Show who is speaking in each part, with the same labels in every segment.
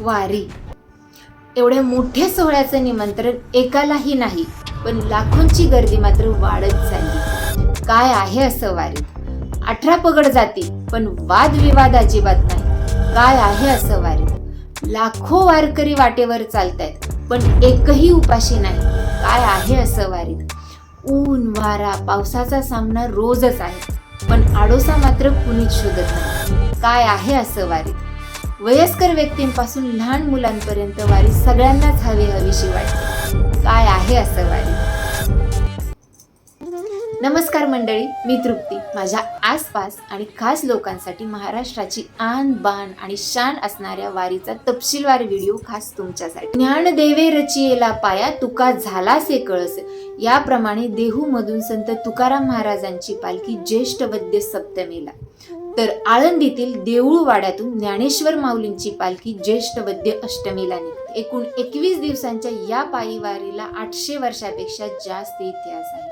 Speaker 1: वारी. एवढ्या मोठ्या सोहळ्याचं निमंत्रण एकालाही नाही पण लाखोंची गर्दी मात्र वाढत चालली. काय आहे असं वारीत अठरा पगड जाती पण वादविवाद अजिबात नाही. काय आहे असं वारीत लाखो वारकरी वाटेवर चालतायत पण एकही उपाशी नाही. काय आहे असं वारीत ऊन वारा पावसाचा सामना रोजच आहे पण आडोसा मात्र कुणीच शोधत नाही. काय आहे असं वारीत वयस्कर व्यक्तींपासून लहान मुलांपर्यंत वारी सगळ्यांनाच हवी हवीशी वाटते. काय आहे असं वारी? नमस्कार मंडळी मी तृप्ती. माझ्या आसपास आणि खास लोकांसाठी महाराष्ट्राची आन बाण आणि शान असणाऱ्या वारीचा तपशीलवार व्हिडिओ खास तुमच्यासाठी. ज्ञान देवे रचियेला पाया तुका झालासे कळस. याप्रमाणे देहू मधून संत तुकाराम महाराजांची पालखी ज्येष्ठ वद्य सप्तमीला. तर आळंदीतील देऊळवाड्यातून ज्ञानेश्वर माऊलींची पालखी ज्येष्ठ वद्य अष्टमीला निघते. एकूण एकवीस दिवसांच्या या पायीवारीला आठशे वर्षापेक्षा जास्त इतिहास आहे.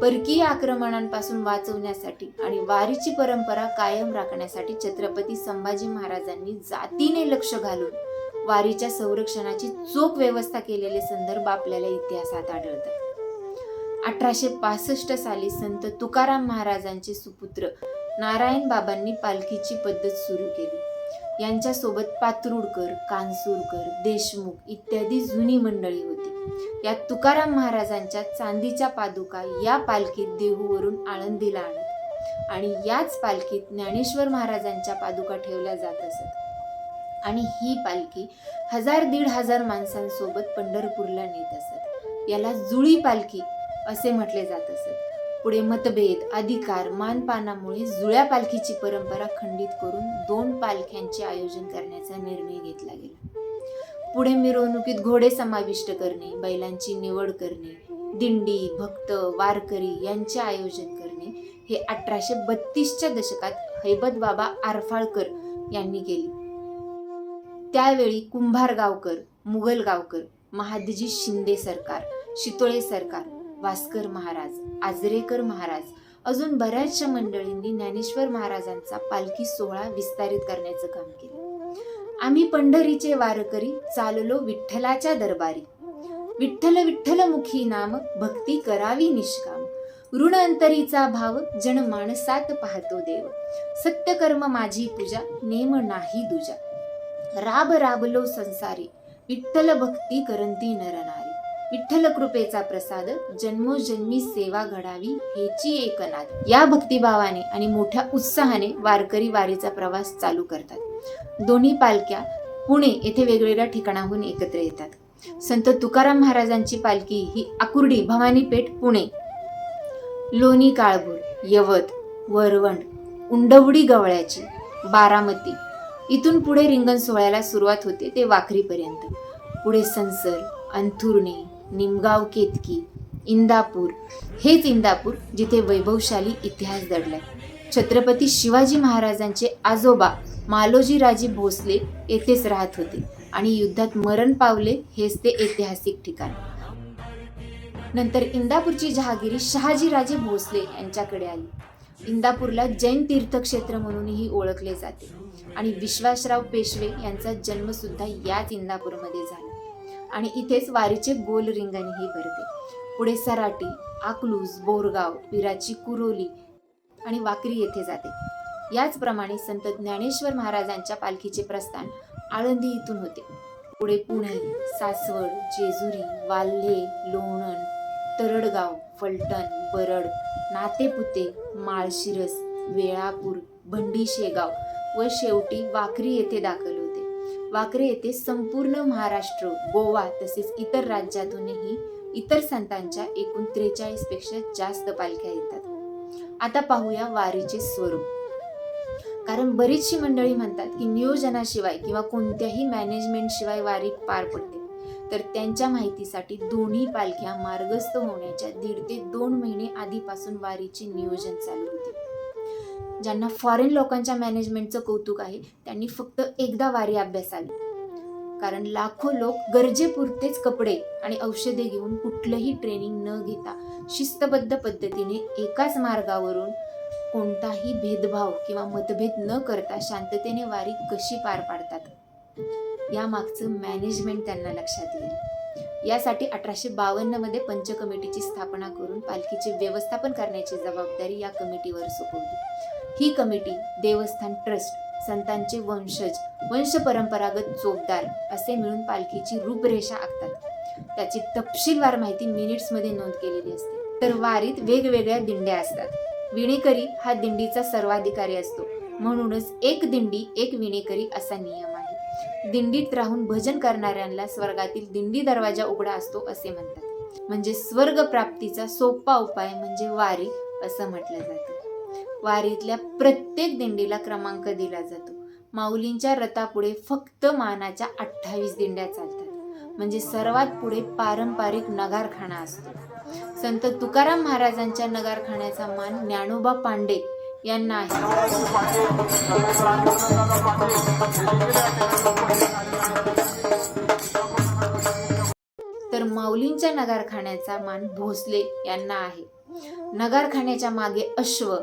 Speaker 1: परकीय आक्रमणांपासून वाचवण्यासाठी आणि वारीची परंपरा कायम राखण्यासाठी छत्रपती संभाजी महाराजांनी जातीने लक्ष घालून वारीच्या संरक्षणाची चोख व्यवस्था केलेले संदर्भ आपल्याला इतिहासात आढळतात. अठराशे पासष्ट साली संत तुकाराम महाराजांचे सुपुत्र नारायण बाबांनी पालखीची पद्धत सुरू केली. यांच्यासोबत पात्रुडकर कानसूरकर देशमुख इत्यादी जुनी मंडळी होती. यात तुकाराम महाराजांच्या चांदीच्या पादुका या पालखीत देहूवरून आळंदीला आणत. आणि याच पालखीत ज्ञानेश्वर महाराजांच्या पादुका ठेवल्या जात असत. आणि ही पालखी हजार दीड हजार माणसांसोबत पंढरपूरला नेत असत. याला जुळी पालखी असे म्हटले जात असत. पुढे मतभेद अधिकार मानपानामुळे जुळ्या पालखीची परंपरा खंडित करून दोन पालख्यांचे आयोजन करण्याचा निर्णय घेतला गेला. पुढे मिरवणुकीत घोडे समाविष्ट करणे बैलांची निवड करणे दिंडी भक्त वारकरी यांचे आयोजन करणे हे अठराशे बत्तीसच्या दशकात हैबत बाबा आरफाळकर यांनी केले. त्यावेळी कुंभार गावकर मुघल गावकर महादजी शिंदे सरकार शितोळे सरकार वास्कर महाराज आजरेकर महाराज अजून बऱ्याचशा मंडळींनी ज्ञानेश्वर महाराजांचा पालखी सोहळा विस्तारित करण्याचं काम केलं. आम्ही पंढरीचे वारकरी चाललो विठ्ठलाच्या दरबारी. विठ्ठल विठ्ठल मुखी नाम भक्ती करावी निष्काम. ऋण अंतरीचा भाव जन माणसात पाहतो देव. सत्यकर्म माझी पूजा नेम नाही दुजा. राब राबलो संसारी विठ्ठल भक्ती करंती नरनारी. विठ्ठल कृपेचा प्रसाद जन्मोजन्मी सेवा घडावी हेची एकनाथ या भक्तिभावाने आणि मोठ्या उत्साहाने वारकरी वारीचा प्रवास चालू करतात. दोन्ही पालख्या पुणे येथे वेगवेगळ्या ठिकाणाहून एकत्र येतात. संत तुकाराम महाराजांची पालखी ही आकुर्डी भवानीपेठ पुणे. लोणी काळभोर यवत वरवंड उंडवडी गवळ्याची बारामती. इथून पुढे रिंगण सोहळ्याला सुरुवात होते ते वाखरीपर्यंत. पुढे संसर अंथुर्णे निमगाव केतकी इंदापूर. हेच इंदापूर जिथे वैभवशाली इतिहास दडलाय. छत्रपती शिवाजी महाराजांचे आजोबा मालोजी राजे भोसले येथेच राहत होते आणि युद्धात मरण पावले हेच ते ऐतिहासिक ठिकाण. नंतर इंदापूरची जहागिरी शहाजीराजे भोसले यांच्याकडे आली. इंदापूरला जैन तीर्थक्षेत्र म्हणूनही ओळखले जाते आणि विश्वासराव पेशवे यांचा जन्मसुद्धा याच इंदापूरमध्ये झाला. आणि इथेच वारीचे गोल रिंगणही भरते. पुढे सराटी आकलूज बोरगाव पिराची कुरोली आणि वाकरी येथे जाते. याचप्रमाणे संत ज्ञानेश्वर महाराजांच्या पालखीचे प्रस्थान आळंदी इथून होते. पुढे पुणे सासवड जेजुरी वाल्हे लोणण तरडगाव फलटण बरड नातेपुते माळशिरस वेळापूर भंडी शेगाव व शेवटी वाकरी येथे दाखल वाकरे येथे संपूर्ण महाराष्ट्र गोवा तसेच इतर राज्यातूनही इतर संतांच्या एकूण त्रेचाळीसपेक्षा जास्त पालख्या येतात. आता पाहूया वारीचे स्वरूप. कारण बरीचशी मंडळी म्हणतात की नियोजनाशिवाय किंवा कोणत्याही मॅनेजमेंट शिवाय वारी पार पडते. तर त्यांच्या माहितीसाठी दोन्ही पालख्या मार्गस्थ होण्याच्या दीड ते दोन महिने आधीपासून वारीचे नियोजन चालू होते. ज्यांना फॉरेन लोकांच्या मॅनेजमेंटचं कौतुक आहे त्यांनी फक्त एकदा वारी अभ्यासावी कारण लाखो लोक गरजेपुरतेच कपडे आणि औषधे घेऊन कुठलंही ट्रेनिंग न घेता शिस्तबद्ध पद्धतीने एकाच मार्गावरून कोणताही भेदभाव किंवा मतभेद न करता शांततेने वारी कशी पार पाडतात? यामागचं मॅनेजमेंट त्यांना लक्षात येईल. यासाठी अठराशे बावन्नमध्ये पंच कमिटीची स्थापना करून पालखीचे व्यवस्थापन करण्याची जबाबदारी या कमिटीवर सोपवली. ही कमिटी देवस्थान ट्रस्ट संतांचे वंशज वंश परंपरागत चोपदार असे मिळून पालखीची रूपरेषा आखतात. त्याची तपशीलवार माहिती मिनिट्समध्ये नोंद केलेली असते. तर वारीत वेगवेगळ्या दिंड्या असतात. विणेकरी हा दिंडीचा सर्वाधिकारी असतो. म्हणूनच एक दिंडी एक विणेकरी असा नियम. दिंडीत राहून भजन करणाऱ्यांना स्वर्गातील दिंडी दरवाजा उघडा असतो असे म्हणतात. म्हणजे स्वर्ग प्राप्तीचा सोपा उपाय म्हणजे वारी असं म्हटलं जातं. वारीतल्या प्रत्येक दिंडीला क्रमांक दिला जातो. माऊलींच्या रथापुढे फक्त मानाच्या अठ्ठावीस दिंड्या चालतात. म्हणजे सर्वात पुढे पारंपरिक नगारखाना असतो. संत तुकाराम महाराजांच्या नगारखान्याचा मान ज्ञानोबा पांडे यांना आहे. तर माऊलींच्या नगारखान्याचा मान भोसले यांना आहे. नगारखान्याच्या मागे अश्व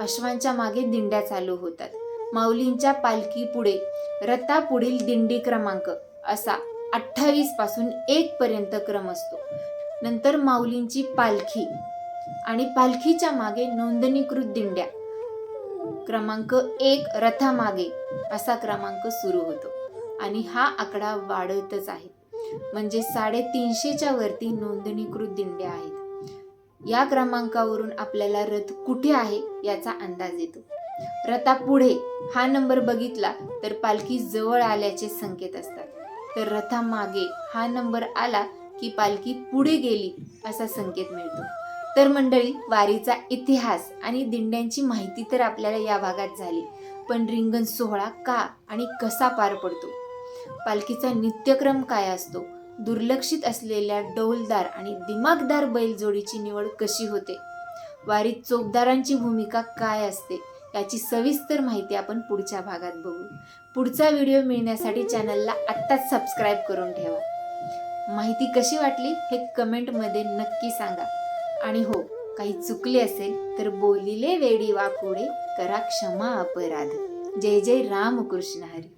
Speaker 1: अश्वांच्या मागे दिंड्या चालू होतात. माऊलींच्या पालखी पुढे रथापुढील दिंडी क्रमांक असा अठ्ठावीसपासून एक पर्यंत क्रम असतो. नंतर माऊलींची पालखी आणि पालखीच्या मागे नोंदणीकृत दिंड्या. क्रमांक एक रथामागे असा क्रमांक सुरू होतो. आणि हा आकडा वाढतच आहे. म्हणजे साडेतीनशेच्या वरती नोंदणीकृत दिंड्या आहेत. या क्रमांकावरून आपल्याला रथ कुठे आहे याचा अंदाज येतो. रथा पुढे हा नंबर बघितला तर पालखी जवळ आल्याचे संकेत असतात. तर रथामागे हा नंबर आला की पालखी पुढे गेली असा संकेत मिळतो. तर मंडळी वारीचा इतिहास आणि दिंड्यांची माहिती तर आपल्याला या भागात झाली. पण रिंगण सोहळा का आणि कसा पार पडतो? पालखीचा नित्यक्रम काय असतो? दुर्लक्षित असलेल्या डौलदार आणि दिमागदार बैलजोडीची निवड कशी होते? वारीत चोपदारांची भूमिका काय असते? याची सविस्तर माहिती आपण पुढच्या भागात बघू. पुढचा व्हिडिओ मिळण्यासाठी चॅनलला आत्ताच सबस्क्राईब करून ठेवा. माहिती कशी वाटली हे कमेंटमध्ये नक्की सांगा. आणि हो काही चुकले असेल तर बोलिले वेडी वाकोडे करा क्षमा अपराध. जय जय रामकृष्ण हरी.